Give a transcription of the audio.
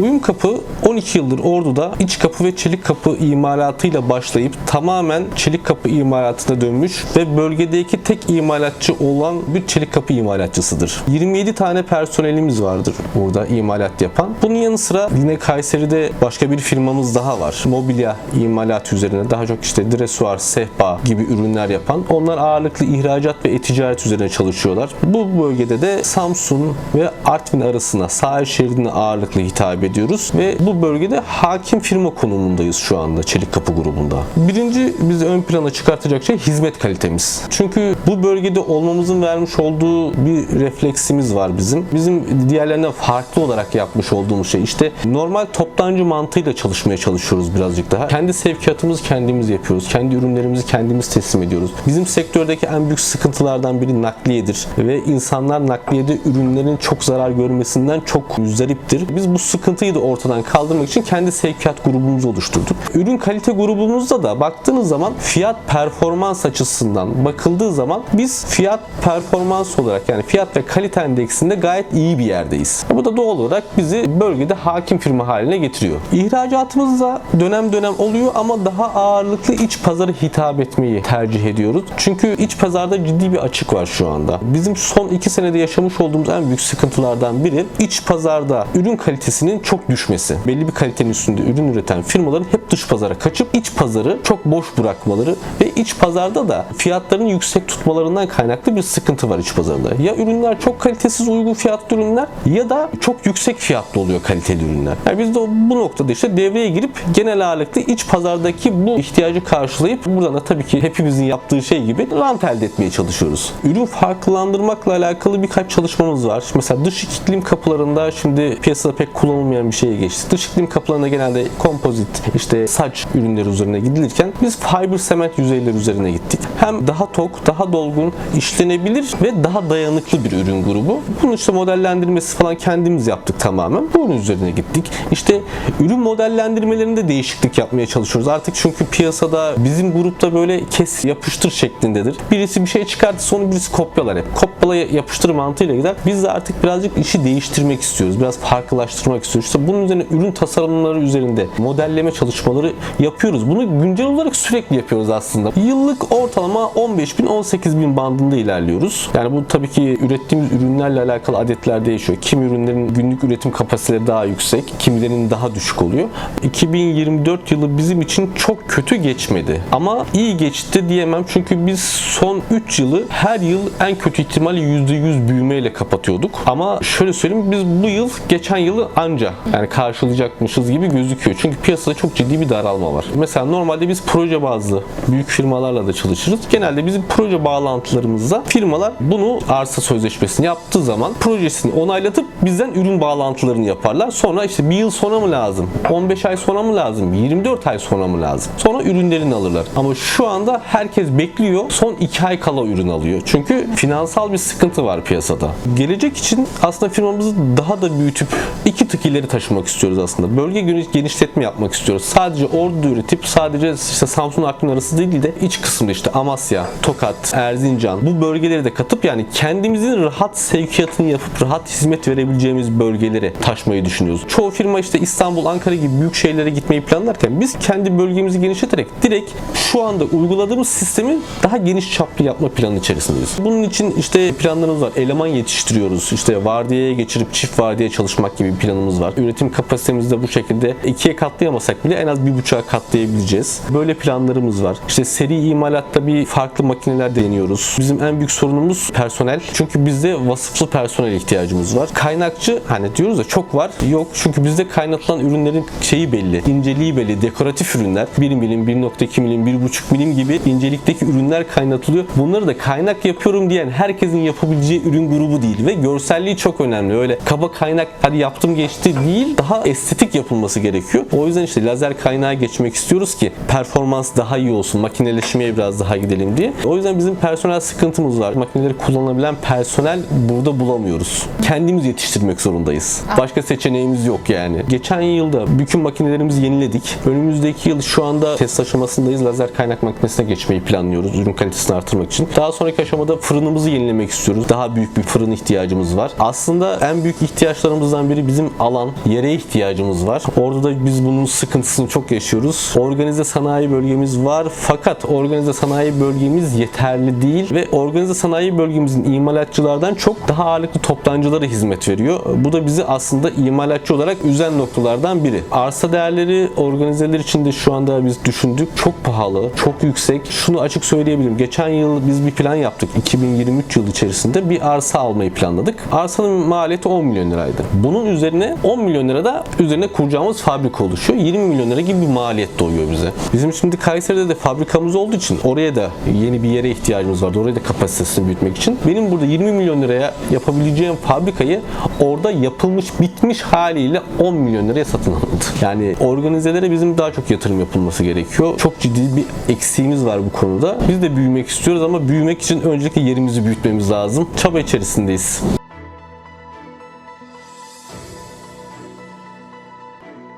Uyum kapı 12 yıldır Ordu'da iç kapı ve çelik kapı imalatıyla başlayıp tamamen çelik kapı imalatına dönmüş ve bölgedeki tek imalatçı olan bir çelik kapı imalatçısıdır. 27 tane personelimiz vardır burada imalat yapan. Bunun yanı sıra yine Kayseri'de başka bir firmamız daha var. Mobilya imalatı üzerine daha çok işte dresuar, sehpa gibi ürünler yapan. Onlar ağırlıklı ihracat ve e-ticaret üzerine çalışıyorlar. Bu bölgede de Samsun ve Artvin arasına sahil şeridine ağırlıklı hitap ediyoruz ve bu bölgede hakim firma konumundayız şu anda Çelik Kapı grubunda. Birinci bizi ön plana çıkartacak şey hizmet kalitemiz. Çünkü bu bölgede olmamızın vermiş olduğu bir refleksimiz var bizim. Bizim diğerlerinden farklı olarak yapmış olduğumuz şey işte normal toptancı mantığıyla çalışmaya çalışıyoruz birazcık daha. Kendi sevkiyatımızı kendimiz yapıyoruz. Kendi ürünlerimizi kendimiz teslim ediyoruz. Bizim sektördeki en büyük sıkıntılardan biri nakliyedir ve insanlar nakliyede ürünlerin çok zarar görmesinden çok müzdariptir. Biz bu sıkıntıyı da ortadan kaldırmak için kendi sevkiyat grubumuzu oluşturduk. Ürün kalite grubumuzda da baktığınız zaman fiyat performans açısından bakıldığı zaman biz fiyat performans olarak yani fiyat ve kalite endeksinde gayet iyi bir yerdeyiz. Bu da doğal olarak bizi bölgede hakim firma haline getiriyor. İhracatımız da dönem dönem oluyor ama daha ağırlıklı iç pazara hitap etmeyi tercih ediyoruz. Çünkü iç pazarda ciddi bir açık var şu anda. Bizim son iki senede yaşamış olduğumuz en büyük sıkıntılardan biri iç pazarda ürün kalitesinin çok düşmesi. Belli bir kalitenin üstünde ürün üreten firmaların hep dış pazara kaçıp iç pazarı çok boş bırakmaları ve iç pazarda da fiyatlarını yüksek tutmalarından kaynaklı bir sıkıntı var iç pazarında. Ya ürünler çok kalitesiz uygun fiyatlı ürünler ya da çok yüksek fiyatlı oluyor kaliteli ürünler. Yani biz de bu noktada işte devreye girip genel ağırlıklı iç pazardaki bu ihtiyacı karşılayıp buradan da tabii ki hepimizin yaptığı şey gibi rant elde etmeye çalışıyoruz. Ürün farklılandırmakla alakalı birkaç çalışmamız var. Mesela dış iklim kapılarında şimdi piyasada pek kullanılmayan bir şeye geçti. Dış iklim kapılarında genelde kompozit, işte saç ürünleri üzerine gidilirken biz fiber sement yüzeyleri üzerine gittik. Hem daha tok, daha dolgun, işlenebilir ve daha dayanıklı bir ürün grubu. Bunun işte modellendirmesi falan kendimiz yaptık tamamen. Bu ürün üzerine gittik. İşte ürün modellendirmelerinde değişiklik yapmaya çalışıyoruz. Artık çünkü piyasada bizim grupta böyle kes yapıştır şeklindedir. Birisi bir şey çıkartırsa onu birisi kopyalar hep. Kopyala yapıştır mantığıyla gider. Biz de artık birazcık işi değiştirmek istiyoruz. Biraz farklılaştırmak istiyoruz. İşte bunun üzerine ürün tasarımları üzerinde modelleme çalışmaları yapıyoruz. Bunu güncel olarak sürekli yapıyoruz aslında. Yıllık ortalama 15 bin 18 bin bandında ilerliyoruz. Yani bu tabii ki ürettiğimiz ürünlerle alakalı adetler değişiyor. Kim ürünlerin günlük üretim kapasiteleri daha yüksek, kimilerinin daha düşük oluyor. 2024 yılı bizim için çok kötü geçmedi. Ama iyi geçti diyemem çünkü biz son 3 yılı her yıl en kötü ihtimalle %100 büyümeyle kapatıyorduk. Ama şöyle söyleyeyim biz bu yıl geçen yılı anca yani karşılayacakmışız gibi gözüküyor. Çünkü piyasada çok ciddi bir daralma var. Mesela normalde biz proje bazlı büyük firmalarla da çalışırız. Genelde bizim proje bağlantılarımızda firmalar bunu arsa sözleşmesini yaptığı zaman projesini onaylatıp bizden ürün bağlantılarını yaparlar. Sonra işte bir yıl sonra mı lazım? 15 ay sonra mı lazım? 24 ay sonra mı lazım? Sonra ürünlerini alırlar. Ama şu anda herkes bekliyor. Son 2 ay kala ürün alıyor. Çünkü finansal bir sıkıntı var piyasada. Gelecek için aslında firmamızı daha da büyütüp iki tık ileri taşımak istiyoruz aslında. Bölge geniş- genişletme yapmak istiyoruz. Sadece Ordu'da üretip sadece işte Samsun Artvin arası değil de iç kısımda işte Amasya, Tokat, Erzincan bu bölgeleri de katıp yani kendimizin rahat sevkiyatını yapıp rahat hizmet verebileceğimiz bölgelere taşmayı düşünüyoruz. Çoğu firma işte İstanbul, Ankara gibi büyük şehirlere gitmeyi planlarken biz kendi bölgemizi genişleterek direkt şu anda uyguladığımız sistemi daha geniş çaplı yapma planı içerisindeyiz. Bunun için işte planlarımız var. Eleman yetiştiriyoruz. İşte vardiyaya geçirip çift vardiya çalışmak gibi planımız var. Üretim kapasitemizi de bu şekilde ikiye katlayamasak bile en az bir buçuğa katlayabileceğiz. Böyle planlarımız var. İşte seri imalatta bir farklı makineler deniyoruz. Bizim en büyük sorunumuz personel. Çünkü bizde vasıflı personel ihtiyacımız var. Kaynakçı hani diyoruz da çok var. Yok çünkü bizde kaynatılan ürünlerin şeyi belli. inceliği belli. Dekoratif ürünler. 1 milim, 1.2 milim, 1.5 milim gibi incelikteki ürünler kaynatılıyor. Bunları da kaynak yapıyorum diyen herkesin yapabileceği ürün grubu değil ve görselliği çok önemli. Öyle kaba kaynak hadi yaptım geçti değil. Daha estetik yapılması gerekiyor. O yüzden işte lazer kaynağa geçmek istiyoruz ki performans daha iyi olsun. Makineleşmeye biraz daha gidelim diye. O yüzden bizim personel sıkıntımız var. Makineleri kullanabilen personel burada bulamıyoruz. Kendimiz yetiştirmek zorundayız. Başka seçeneğimiz yok yani. Geçen yılda bütün makinelerimizi yeniledik. Önümüzdeki yıl şu anda test aşamasındayız. Lazer kaynak makinesine geçmeyi planlıyoruz ürün kalitesini artırmak için. Daha sonraki aşamada fırınımızı yenilemek istiyoruz. Daha büyük bir fırın ihtiyacımız var. Aslında en büyük ihtiyaçlarımızdan biri bizim alan, yere ihtiyacımız var. Orada da biz bunun sıkıntısını çok yaşıyoruz. Organize sanayi bölgemiz var fakat organize sanayi bölgemiz yeterli değil ve organize sanayi bölgemizin imalatçılardan çok daha ağırlıklı toptancılara hizmet veriyor. Bu da bizi aslında imalatçı olarak üzen noktalardan biri. Arsa değerleri organizeler için de şu anda biz düşündük. Çok pahalı, çok yüksek. Şunu açık söyleyebilirim. Geçen yıl biz bir plan yaptık. 2023 yılı içerisinde bir arsa almayı planladık. Arsanın maliyeti 10 milyon liraydı. Bunun üzerine 10 milyon lira da üzerine kuracağımız fabrika oluşuyor. 20 milyon lira gibi bir maliyet doğuyor bize. Bizim şimdi Kayseri'de de fabrikamız olduğu için oraya da yeni bir yere ihtiyacımız vardı. Oraya da kapasitesini büyütmek için. Benim burada 20 milyon liraya yapabileceğim fabrikayı orada yapılmış bitmiş haliyle 10 milyon liraya satın alındı. Yani organizelere bizim daha çok yatırım yapılması gerekiyor. Çok ciddi bir eksiğimiz var bu konuda. Biz de büyümek istiyoruz ama büyümek için öncelikle yerimizi büyütmemiz lazım. Çaba içerisindeyiz.